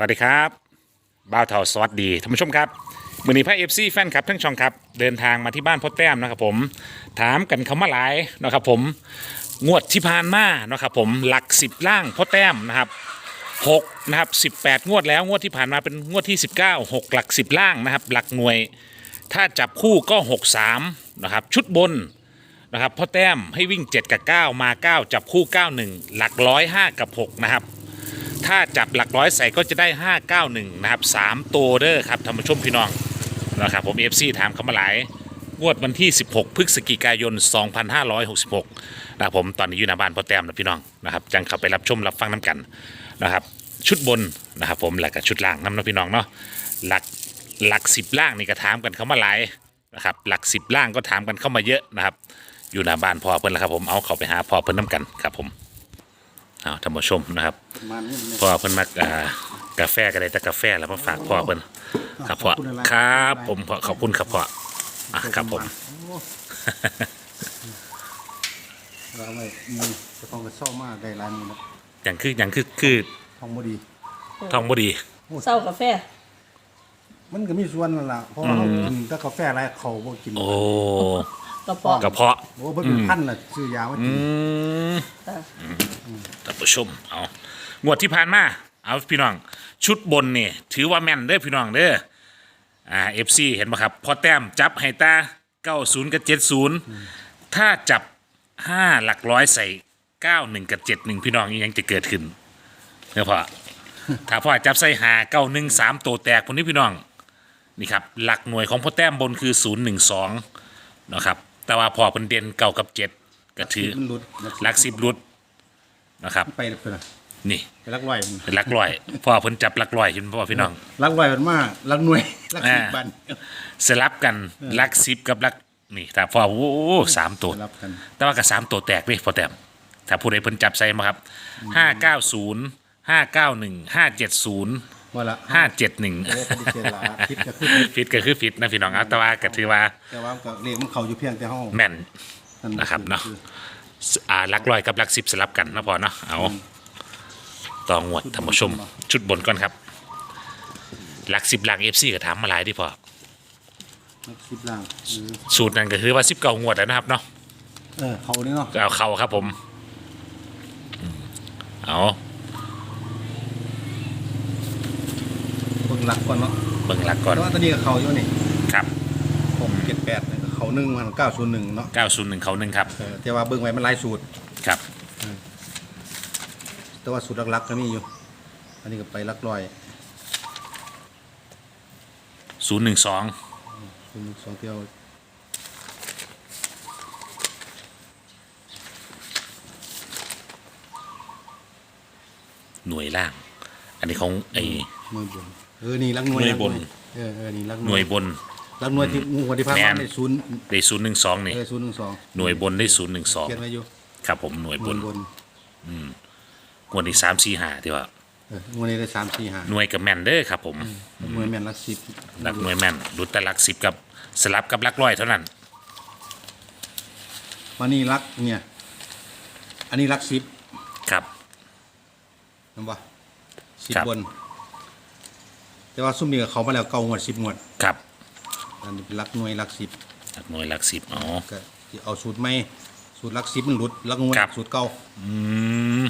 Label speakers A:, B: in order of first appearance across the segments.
A: สวัสดีครับบ้าวเทาสวัสดีท่านผู้ชมครับมือนี้พระเอฟซีแฟนคลับทั้งช่องครับ เดินทางมาที่บ้านพ่อแต้มนะครับผมถามกันคำว่าหลายนะครับผมงวดที่ผ่านมานะครับผมหลักสิบล่างพ่อแต้มนะครับหกนะครับสิบแปดงวดแล้วงวดที่ผ่านมาเป็นงวดที่19 6หลักสิบล่างนะครับ หลักหน่วย ถ้าจับคู่ก็6 3นะครับชุดบนนะครับพ่อแต้มให้วิ่ง7กับ9มา9จับคู่91หลักร้อย5กับ6นะครับ ถ้าจับหลักร้อยใส่ก็จะได้ 591 นะครับ 3 ตัวเด้อครับท่านผู้ชมพี่น้องนะครับผม FC ถามคำมาหลาย งวดวันที่ 16 พฤศจิกายน 2566 นะครับผมตอนนี้อยู่หน้าบ้านพ่อแต้มนะพี่น้องนะครับจังเข้าไปรับชมรับฟังน้ำกันนะครับ ชุดบนนะครับผมแล้วก็ชุดล่างน้ำนะพี่น้องเนาะหลักหลักสิบล่างนี่ก็ถามกันเข้ามาหลายนะครับหลักสิบล่างก็ถามกันเข้ามาเยอะนะครับ อยู่หน้าบ้านพ่อเพิ่นแล้วครับผมเอาเขาไปหาพ่อเพิ่นน้ำกันครับผม เอาท่านผู้ชมนะครับ
B: มันนี่เนี่ย
A: พ่อเพิ่นมักอ่ากาแฟก็ได้แต่กาแฟแล้วมาฝากพ่อเพิ่นครับพ่อ
B: ขอบคุณอะไร
A: ครับผมพ่อขอบคุณครับพ่ออะครับผม
B: โอ้เราไม่มีเจะต้องกระเศร้ามากได้ร้านนี้นะ
A: อย่างคืออย่างคือคือ
B: ทองบดี
A: ทองบ่ดี
C: เศร้ากาแฟ
B: มันก็มีส่วนนั่นล่ะเพราะว่าเรากินแต่กาแฟอะไรเขาบ่กิน
A: โอ้
C: กระเพาะ
A: กระเพาะ
B: โอ้เพิ่นเป็นพันน่ะซื้อยามา
A: อื
B: กิน
A: ม
C: ค่ะ
A: ท่านผู้ชม เอางวดที่ผ่านมา เอาพี่น้อง ชุดบนนี่ถือว่าแม่นเด้อพี่น้องเด้อ อ่า FC เห็นบ่ครับ พอแต้มจับให้ตา90กับ70ถ้าจับ5หลักร้อยใส่91กับ71พี่น้องนี่ยังจะเกิดขึ้นเด้อพ่อ ถ้าพ่อจับใส่หาเก้าหนึ่งสามตัวแตกคนนี้พี่น้อง นี่ครับ หลักหน่วยของพ่อแต้มบนคือ012นะครับ แต่ว่าพอเป็นเด่นเก่ากับ7ก็ถือ
B: มันหลุด
A: หลักสิบรุดนะครับ
B: ไปเลยเพิ่นน่ะ
A: นี่
B: ไปลักลอยมัน
A: เป็นหลักร้อยพ่อเพิ่นจับหลักร้อยเห็นพ่อพี่น้อง
B: ลักลอยมันมากลักหน่วยลักสิบ
A: อ่า
B: บัน
A: สลับกันหลักสิบกับหลักนี่ถ้าพ่อโอ้โหสามตัว
B: รับกัน
A: แต่ว่ากับสามตัวแตกเลยพอแต้มถ้าผู้ใดเพิ่นจับใส่มาครับห้าเก้าศูนย์ห้าเก้าหนึ่งห้าเจ็ดศูนย์
B: ว่าละ
A: ห้าเจ็ดหนึ่ง
B: โอ้คดีเจลาคิดก็คือ
A: ฟิตก็คือฟิตนะพี่น้องเอาแต่ว่าก็ถือว่า
B: แต่ว่าก็เลขมันเข้าอยู่เพียงแต่ห้อง
A: แม่น นะครับเนาะ อ่าหลักร้อยกับหลักสิบสลับกันนะพอเนาะเอาต่องวดท่านผู้ชม ชุดบนก่อนครับ หลักสิบหลักเอฟซีก็ถามมาหลายที่พอ
B: ลักสิบล่างเออ
A: สูตรนั้นก็คือว่าสิบเก้างวดแล้วนะครับเนาะ
B: เออเขานี่เนาะ
A: ก็เอาเข้าครับผมอืมเอา
B: เบิ่ งหลักก่อนเนาะ
A: เบิ่งหลักก่อน
B: แต่ว่าตอนนี้ก็เขาอยู่นี่
A: ครับ
B: หกเจ็ดแปดเนี่ยเขาหนึ่งมันเก้าศูนย์หนึ่งเนาะ
A: เก้าศูนย์หนึ่งเขาหนึ่งครับ
B: เออแต่ว่าเบิ่งไว้มันหลายสูตร
A: ครับ
B: แต่ว่าสูตรหลักๆก็มีอยู่ อันนี้ก็ไปหลักร้อย
A: ศูนย์หนึ่งสอง
B: ศูนย์สองเที่ยว
A: หน่วยล่าง อันนี้ของไอ้
B: มือบน เออนี่หลักหน่วย
A: หน่วยบน
B: เออเออนี่หลัก
A: หน่วยบน
B: หลักหน่วยที่งูหัวที่พัน
A: แม่
B: มานในศูนย์
A: ได้ศูนย์หนึ่งสองนี่
B: เออศูนย์หนึ่งสอง
A: หน่วยบนได้ศูนย์หนึ่งสอง
B: เขียนไว้อยู่
A: ครับผมหน่วย
B: ห
A: บ
B: น่วนยบน
A: งวดนี้สามสี่ห้าที่ว่า
B: เออหน่วยนี้ได้สามสี่ห้า
A: หน่วยกับแมนเด้อครับผม
B: หน่วยแม่นหลักสิบ
A: หลักหน่วยแมนรุดแต่หลักสิบกับสลับกับหลักร้อยเท่านั้น
B: วันนี้หลักเนี่ย อันนี้หลักสิบ
A: ครับ
B: เห็นปะสิบ
A: ครับ
B: บน แต่ว่าซุ่มนี้ก็เขามาแล้วเก้างวดสิบงวด
A: ครับ
B: อันนี้เป็นหลักหน่วยหลักสิบ
A: หลักหน่วยหลักสิบอ๋อ
B: ก็สิเอาสูตรไม่สูตรหลักสิบมันหลุดหลักหน่วย
A: ครับ
B: สูตรเก่า
A: อืม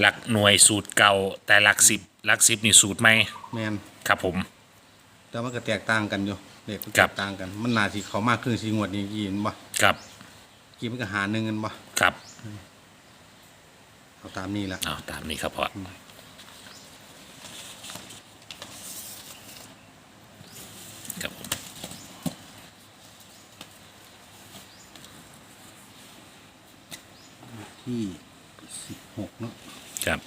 A: หลักหน่วยสูตรเก่า แต่หลักสิบหลักสิบนี่สูตรใหม่
B: แมน
A: ครับผม
B: แต่มันก็แตกต่างกันอยู่เด็กมัน
A: ค
B: แต
A: รับ
B: กต่างกัน มันน่าสิเขามากครึ่งสี่งวดนี้กี่เห็นบ่
A: ครับ
B: กี่มันก็หาหนึ่งกันบ่
A: ครับ
B: เอาตามนี้ละ
A: เอาตามนี้ครับพ่อครับผม
B: ที่สิบหกเนาะ
A: ครับ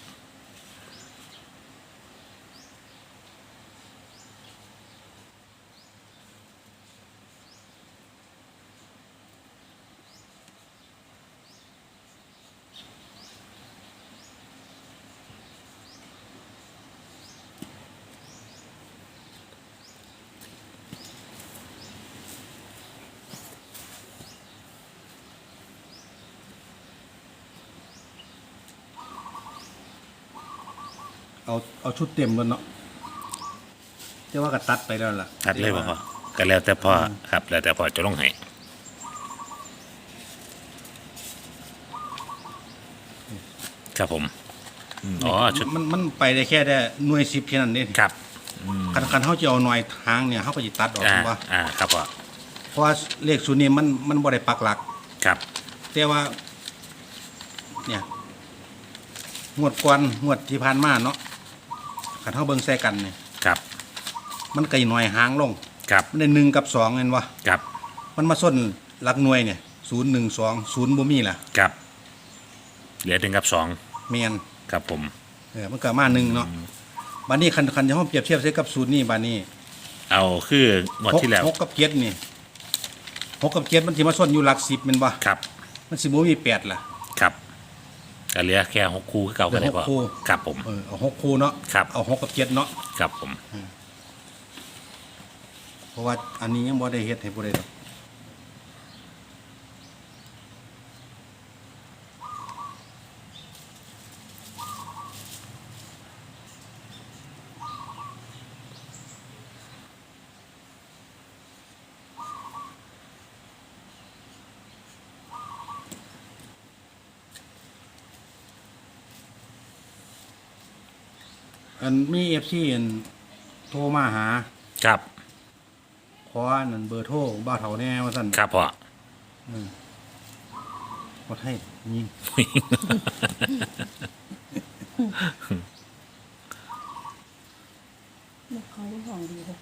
B: เอาเอาชุดเต็มแล้วเนาะแต่ว่าก็ตัดไปแล้วล่ะ
A: ตัดเลยบ่พ่อก็แล้วแต่พ่อครับ แล้วแต่พ่อจะลงให้ครับผมอืมอ๋อชุด
B: มันมันไปได้แค่ได้หน่วย10แค่นั้นเอง
A: ครับ
B: คันคันเฮาจะเอาหน่วยทางเนี่ยเฮาก็สิตัดออก
A: อ่า
B: ว่า
A: อ่าครับพ่อ
B: เพราะว่าเลขศูนย์นี่มันมันบ่ได้ปักหลัก
A: ครับ
B: แต่ว่า เนี่ยงวดก่อนงวดที่ผ่านมาเนาะ คันเฮาเบิ่งใส่กันเนี่ย
A: ครับ
B: มันไกลหน่อยหางลง
A: ครับ
B: มันได้หนึ่งกับสองเห็นวะ
A: ครับ
B: มันมาส้นหลักหน่วยเนี่ยศูนย์หนึ่งสองศูนย์บ่มีล่ะ
A: ครับเหลือหนึ่งกับสอง
B: แมน
A: ครับผม
B: เออมันก็มาหนึ่งเนาะบัดนี้คันคันที่เฮาเปรียบเทียบใส่กับศูนย์นี่บัดนี้
A: เอาคืองวด
B: หก
A: ที่แล้ว
B: หกกับเจ็ดนี่หกกับเจ็ดมันสิมาส้นอยู่หลักสิบแม่นบ่
A: ครับ
B: มันสิบ่มีแปดล่ะ
A: ครับ ก็เหลือแค่หกคู่คือเก่าก็ได้
B: เหลือห
A: พ่อก
B: คู่
A: ครับผม
B: เออเอาหกคู่เนาะ
A: ครับ
B: เอาหกกับเจ็ดเนาะ
A: ครับผม
B: เพราะว่าอันนี้ยังบ่ได้เฮ็ดให้ผู้ใดดอก อันมี FC อันโทรมาหา
A: ครับ
B: ขออันนั้นเบอร์โทรบ้าวเฒ่าแน่ว่าซั่น
A: ครับพ่อ
B: บ่ให้ยิง
C: เขาของดีเลย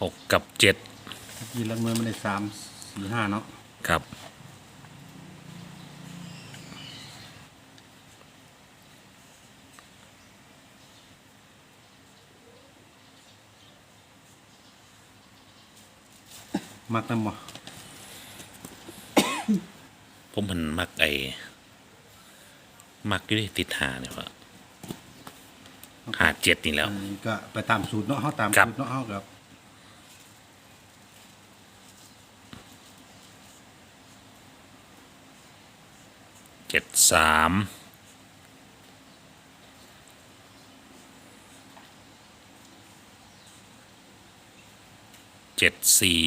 A: หกกับเจ็ด
B: ยีลักหน่วยมันได้สามสี่ห้าเนาะ
A: ครับ
B: มักนำบ่
A: ผมมันมักไอ้มักอยู่ที่ติดหาเนี่ยพ่อหาเจ็ดนี่แล้ว
B: อันนี้ก็ไปตามสูตรเนาะเฮาตาม
A: ครับ
B: สูตรเนาะเฮากับ
A: เจ็ดสามเจ็ดสี่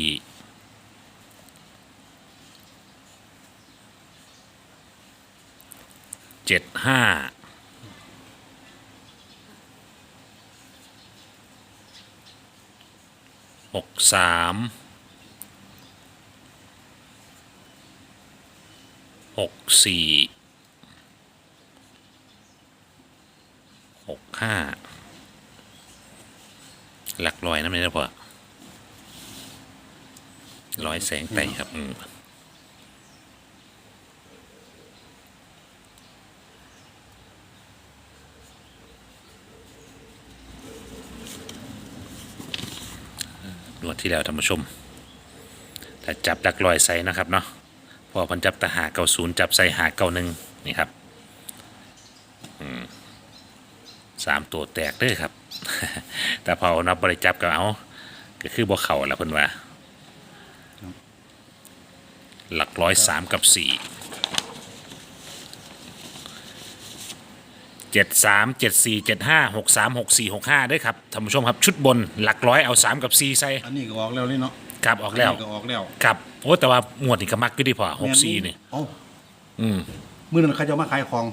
A: เจ็ดห้าหกสามหกสี่หกห้าหลักร้อยนะไม่ได้พอร้อยแสงไต่ครับ นวดที่แล้วท่านผู้ชมถ้าจับหลักร้อยใส่นะครับเนาะพอพันจับตะหาเก้าศูนย์จับใส่หาเก้าหนึ่งนี่ครับสามตัวแตกเด้วยครับ แต่พอเอานับบริจับก็เอาก็คือบ่เข่าละเพิ่นว่า หลักร้อยสามกับสี่ เจ็ดสามเจ็ดสี่เจ็ดห้าหกสามหกสี่หกห้าด้วยครับท่านผู้ชมครับชุดบนหลักร้อยเอาสามกับสี่ใส่
B: อันนี้ก็ออกแล้วนี่เนาะ
A: ครับออกแล้ว
B: นนี้ก็ออกแล้ว
A: ครับโอ้แต่ว่างวดนี้ก็มักก็ดีพอหกสี่นี่
B: เอ้า
A: อืม
B: มื้อนั้นเขาเจ้ามาขายของ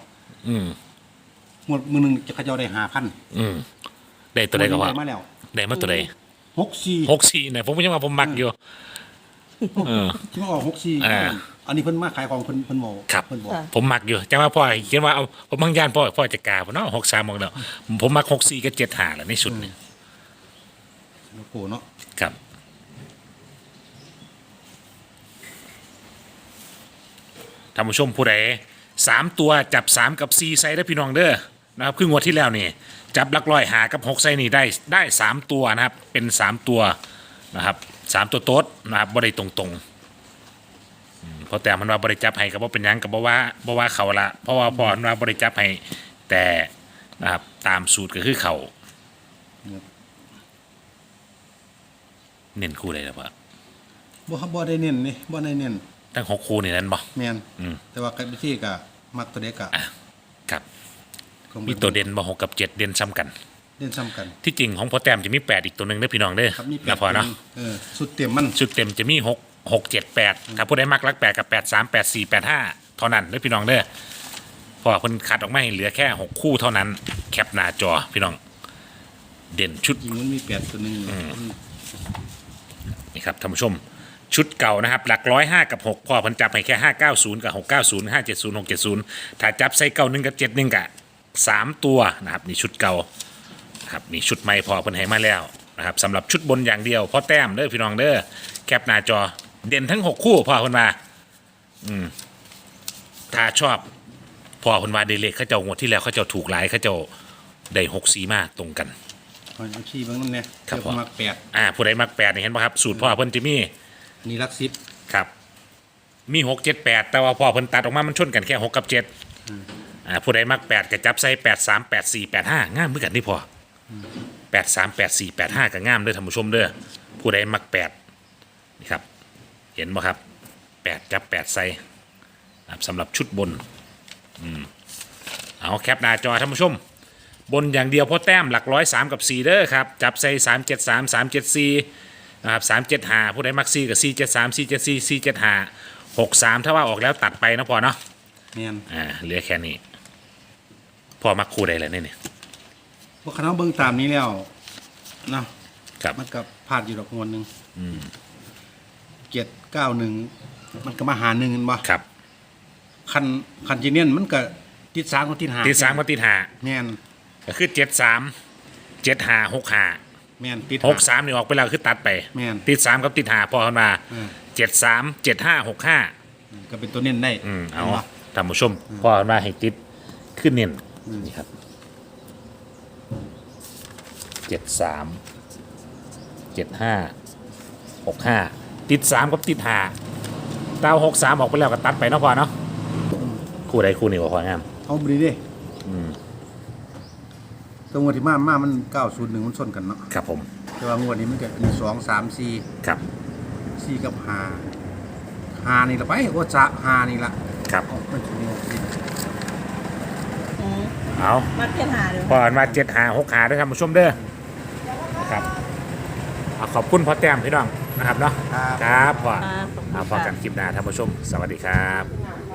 A: อืม
B: งวดมื้อหนึงเขาเจ้าได้5,000
A: อืมได้ตัวใดก็ว่า
B: ได้มาแล้ว
A: ได้มาตัวใด
B: 64
A: หกสี่เนี่ยผมยังว่าผมมักอยู่เออ
B: ที่มาออก64
A: อ่า
B: อันนี้เพิ่นมาขายของเพิ่นเพิ่นบอก
A: ครับ
B: เพิ่นบอก
A: ผมมักอยู่จังว่าพ่อเขียนว่าเอาผมบางย่านพ่อพ่อจะกาผมเนาะหกสามมองแล้วผมมักหกสี่กับเจ็ดหาแหละในสุดเนี่ย
B: โลโก้เนาะ
A: ครับท่านผู้ชมผู้ใดสามตัวจับสามกับสี่ไซได้อพี่น้องเด้อนะครับคืองวดที่แล้วนี่จับหลักร้อยหากับหกไซนี่ได้ได้สามตัวนะครับ เป็นสามตัวนะครับสามตัวโต๊ดนะครับบ่ได้ตรงๆอืมเพราะแต่มันว่าบริจับให้กับว่าเป็นหยังกับว่าบ่ว่าเขาละเพราะว่าพอมันว่าบริจับให้แต่นะครับตามสูตรก็คือเขาเน้นคู่เลยนะพ่อ
B: บ่บ่ได้เน้นนี่บ่ได้เน้น
A: ทั้งหกคู่นี่นั่นบ่
B: แม่น
A: อืม
B: แต่ว่ากับวิธีก็มักตัวเด็กอะ
A: ครับ
B: ของ
A: มีตัวเด่นบ่หกกับเจ็ดเด่นซ้ำกัน
B: เล่นซ้ำกัน
A: ที่จริงของพ่อแต้มจะมีแปดอีกตัวหนึ่งเด้อพี่น้องเด้อ
B: ครับมีแป
A: นะ
B: ด
A: พอเนาะ
B: ตัวหงเออสุดเต็มมัน
A: ชุดเต็มจะมีหก หกเจ็ดแปดครับผู้ใดมักรักแปดกับแปดสามแปดสี่แปดห้าเท่านั้นเด้อพี่น้องเด้อเพอเพิ่นคัดออกมาให้เหลือแค่หกคู่เท่านั้น แคปหน้าจอพี่น้อง เด่นชุด
B: จริงมันมีแปดตัวหนึ่ง
A: นี่ครับท่านผู้ชมชุดเก่านะครับ หลักร้อยห้ากับหกพ่อเพันจับให้แค่ห้าเก้าศูนย์กับหกเก้าศูนย์ห้าเจ็ดศูนย์หกเจ็ดศูนย์ถ้าจับใส่เก้าหนึ่งกับเจ็ดหนึ่งกับสามตัวนะครับนี่ชุดเก่านะครับนี่ชุดใหม่พอเพิ่นให้มาแล้วนะครับสำหรับชุดบนอย่างเดียวพ่อแต้มเด้อพี่น้องเด้อแคปหน้าจอ เด่นทั้งหกคู่พ่อเพิ่นมา อืมถ้าชอบพ่อเพิ่นมาเดเลขเขาเจ้างวดที่แล้วเขาเจ้าถูกหลายเขาเจ้าได้หกสีมาตรงกัน
B: เอาขี้เบางนั่นเนี่ย
A: ครับ
B: เดี๋ยว
A: ผม
B: มักแปด
A: อ่าผู้ใดมักแปดนี่เห็นป่ะครับ สูตรพ่อเพิ่นจะมี
B: นี่รักสิบ
A: ครับ มีหกเจ็ดแปดแต่ว่าพอเพิ่นตัดออกมามันชนกันแค่หกกับเจ็ดอ่าผู้ใดมักแปดก็จับใส่แปดสามแปดสี่แปดห้างามเหมือนกันนี่พอแปดสามแปดสี่แปดห้าก็งามเด้อท่านผู้ชมเด้อผู้ใดมักแปดนี่ครับ เห็นบ่ครับแปดจับแปดใส่ครับสำหรับชุดบนอืมเอาแคปหน้าจอท่านผู้ชม บนอย่างเดียวเพราะแต้มหลักร้อยสามกับสี่เด้อครับ จับใส่สามเจ็ดสามสามเจ็ดสี่นะครับสามเจ็ดห้าผู้ใดมักสี่กับสี่เจ็ดสามสี่เจ็ดสี่สี่เจ็ดห้าหกสามถ้าว่าออกแล้วตัดไปนะพอเนาะ
B: แม่น
A: อ่าเหลือแค่นี้พอมักคู่ใดแล้วเนี่ยนี่
B: พวกคณะเบิ่งตามนี้แล้วเนาะ
A: ครับ
B: มันก็พลาดอยู่ดอกงวดหนึ่ง เจ็ดเก้าหนึ่งมันก็มาหาหนึ่งกันบ่
A: ครับ
B: คันคันจีเนียนมันก็ติดสามกับติดหา
A: ติดสามก็ติดห้า
B: แม่น
A: ก็คือเจ็ดสามเจ็ดห้าหกห้า
B: แม่นติด
A: หกสามนี่ออกไปแล้วคือตัดไป
B: แม่น
A: ติดสามกับติดห้าพอเข้ามา
B: เออ
A: เจ็ดสามเจ็ดห้าหกห้า
B: ก็เป็นตัวเน้นได้
A: อืมเอา
B: ห็นบ่
A: ท่านผู้ชมพอมาให้ติดขึ้นเน้น
B: อืม
A: นี่ครับเจ็ดสามเจ็ดห้าหกห้า ติดสามกับติดห้าดาวหกสามออกไปแล้วก็ตัดไปเนาะพอเนาะคู่ใดคู่นี้ว่าพองาม
B: เอาบรีเด้
A: อืม
B: ตัวงวดที่มามามันเก้าศูนย์หนึ่งมันชนกันเนาะ
A: ครับผม
B: แต่ว่างวดนี้มันก็มีสองสามสี่
A: ครับ
B: สี่กับห้าห้านี่ละไปโอ้จะห้านี่ละ
A: ครับ
B: เอามันจะมีหกสิบ
C: อืม
A: เอา
C: มัดเพียนหาเลย
A: พอมาเจ็ดหาหกหาด้วยท่านผู้ชมเด้อนะครับเอาขอบคุณพ่อแต้มพี่น้อง นะครับเนาะ
B: ครับ
A: ครับพ่อ
C: อ่าขอบคุณ
A: เอาพอ
C: ค่ะ
A: กันคลิปหน้าท่านผู้ชม สวัสดีครับ